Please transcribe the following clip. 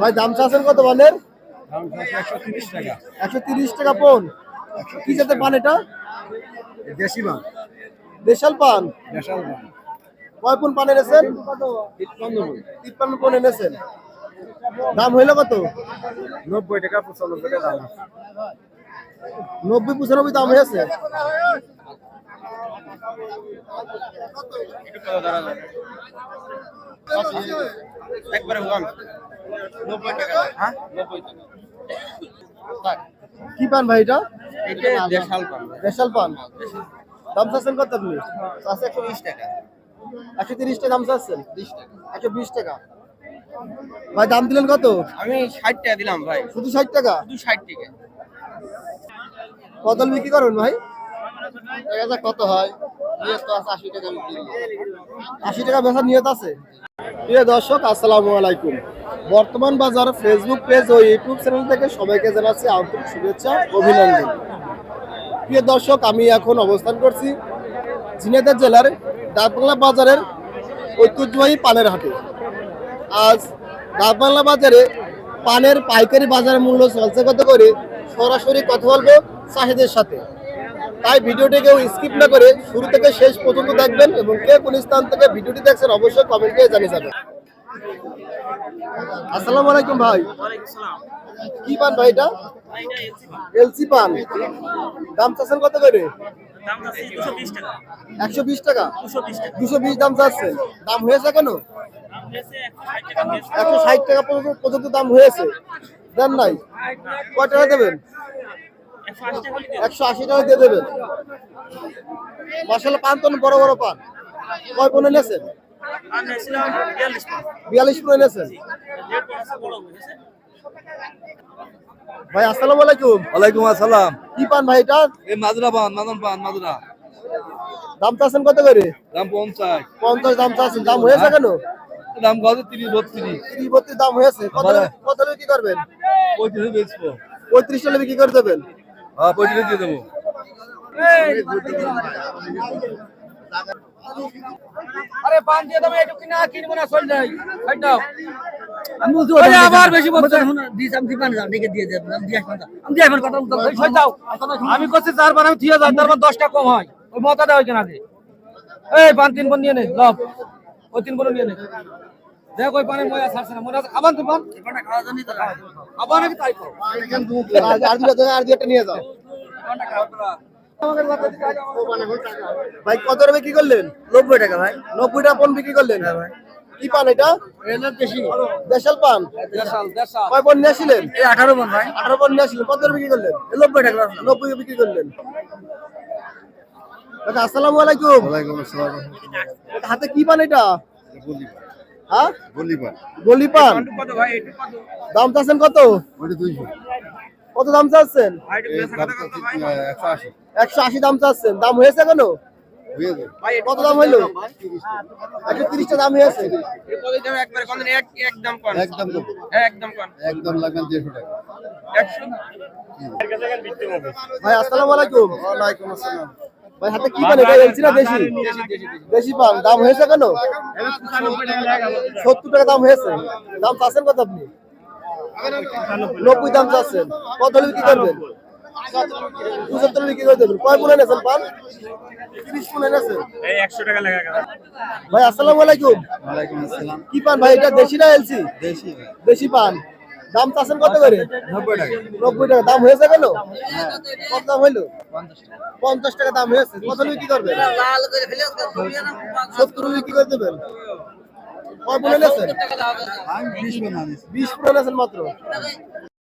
ভাই দাম চাচ্ছেন কত পানের একশো তিরিশ টাকা। একশো পন। কি জাতের পান এটা? দেশি দেশাল পান? দেশাল মাল কয় পন পান এনেছেন? তিপ্পান্ন পন এনেছেন। দাম হইল কত? নব্বই টাকা পঁচানব্বই টাকা দাম নব্বই পঁচানব্বই দাম হয়েছে? একবারে হ্যাঁ? কি পান ভাই এটা? দেশাল পান। দেশাল পান? দাম চাচ্ছেন কত আপনি? চাচ্ছে একশো বিশ টাকা। একশো তিরিশ টাকা দাম চাচ্ছেন? বিশ টাকা। একশো বিশ টাকা। ভাই দাম দিলেন কত? আমি ষাট টাকা দিলাম ভাই। শুধু ষাট টাকা? শুধু ষাট টাকা। কদল বিক্রি করবেন ভাই। দেখা যাক কত হয়। আশি টাকা আশি টাকা নিয়ত আছে। প্রিয় দর্শক আসসালামু আলাইকুম। বর্তমান বাজার ফেসবুক পেজ ও ইউটিউব চ্যানেল থেকে সবাইকে জানাচ্ছি আন্তরিক শুভেচ্ছা, অভিনন্দন। প্রিয় দর্শক, আমি এখন অবস্থান করছি ঝিনাইদহ জেলার ডাকবাংলা বাজারের ঐতিহ্যবাহী পানের হাটে। আজ ডাকবাংলা বাজারে পানের পাইকারি বাজারের মূল্য চলছে কত করে, সরাসরি কথা বলব চাহিদের সাথে। তাই ভিডিওটি কেউ স্কিপ না করে শুরু থেকে শেষ পর্যন্ত দেখবেন এবং কে কোন স্থান থেকে ভিডিওটি দেখছেন অবশ্যই কমেন্টে জানিয়ে যাবেন। আসসালামু আলাইকুম ভাই। কি পান ভাই এটা? এলসি পান। দাম চাচ্ছেন কত করে? একশো বিশ টাকা? দুশো বিশ দাম চাচ্ছেন দাম হয়েছে কেন একশো ষাট টাকা পর্যন্ত। দাম হয়েছে। দেন নাই। কয় টাকা দেবেন? একশো আশি টাকা দিয়ে দেবেন। মশলা পান তো বড় বড় পান। কয় পনেরো এনেছেন বিয়াল্লিশ পনেরো এনেছেন ভাই আসসালামু আলাইকুম। ওয়ালাইকুম আসসালাম। কি পান ভাই এটা? এই মাদুরা পান মাদন পান মাদুরা দাম চাচ্ছেন কত করে? দাম পঞ্চাশ। পঞ্চাশ দাম চাচ্ছেন। দাম হয়েছে কেন দাম কত? তিরিশ বত্রিশ। তিরিশ বত্রিশ দাম হয়েছে। কত হলে করবেন? পঁয়ত্রিশ বেচবো। পঁয়ত্রিশ টাকা বিক্রি করে দেবেন? হ্যাঁ পঁয়ত্রিশ দিয়ে দেবো। আরে পান দিয়ে দাও একটু কিনা কিনবো না চল যাই। দাও। আমি বলছি ওই আবার বেশি বলছে। দিস আমি দিবান যাও ডেকে দিয়ে দেব আমি দিয়ে আসবেন আমি দিয়ে আসবেন কথা বলতে ওই ষাট আমি করছি চার পান আমি থিয়ে যাই তার দশটা কম হয়। ওই মতা দেওয়া কেনা দে এই পান তিন বোন নিয়ে নে লব ওই তিন বোন নিয়ে নে। দেখ ওই পানের মজা ছাড়ছে না মনে আছে। খাবান তুই পান। খাওয়ার জন্যই তো আবার নাকি তাই করো আর আর দুটো আর দুটো নিয়ে যাও। ভাই কত টাকা বিক্রি করলেন? নব্বই টাকা ভাই। নব্বই টাকা পন বিক্রি করলেন? কি পান এটা? দেশাল পান? দেশাল দেশাল। কয় পন নিয়ে আসছিলেন? আঠারো মন ভাই। আঠারো পন নিয়ে আসছিলেন। কত করে বিক্রি করলেন? নব্বই টাকা নব্বই বিক্রি করলেন। কাকা, আসসালামু আলাইকুম। ওয়ালাইকুম আসসালাম। হাতে কি পান এটা? হ্যাঁ? গলি পান। কত ভাই? একটু কত? দাম চাচ্ছেন কত? দুইশো। কত দাম চাচ্ছেন? একশো আশি। দাম চাচ্ছেন। দাম হয়েছে কেন ভাই কত দাম হইল? একশো তিরিশটা দাম হয়েছে। হ্যাঁ ভাই আসসালামু আলাইকুম। ওয়ালাইকুম আসসালাম। ভাই হাতে কি পান? এটা এলসি না দেশি? দেশি পান। দাম হয়েছে কেন সত্তর টাকা দাম হয়েছে। দাম চাচ্ছেন কত আপনি? নব্বই দাম চাচ্ছেন। কত হলে বিক্রি করবেন? পঁচাত্তর বিক্রি করে দেবেন। কয় পুনে এনেছেন পান? তিরিশ পুনে এনেছেন ভাই আসসালামু আলাইকুম। আসসালাম। কি পান ভাই? এটা দেশি না এলসি? দেশি দেশি পান। দাম চাচ্ছেন কত করে? নব্বই টাকা। নব্বই টাকা। দাম হয়েছে কেন কত দাম হইল? পঞ্চাশ টাকা। দাম হয়েছে। কত বিক্রি করবেন? লাল করে ফেলে সত্তর বিক্রি করে দেবেন? কয় পুনে এনেছেন আমি বিশ বানানিস বিশ পুনে এনেছেন মাত্র?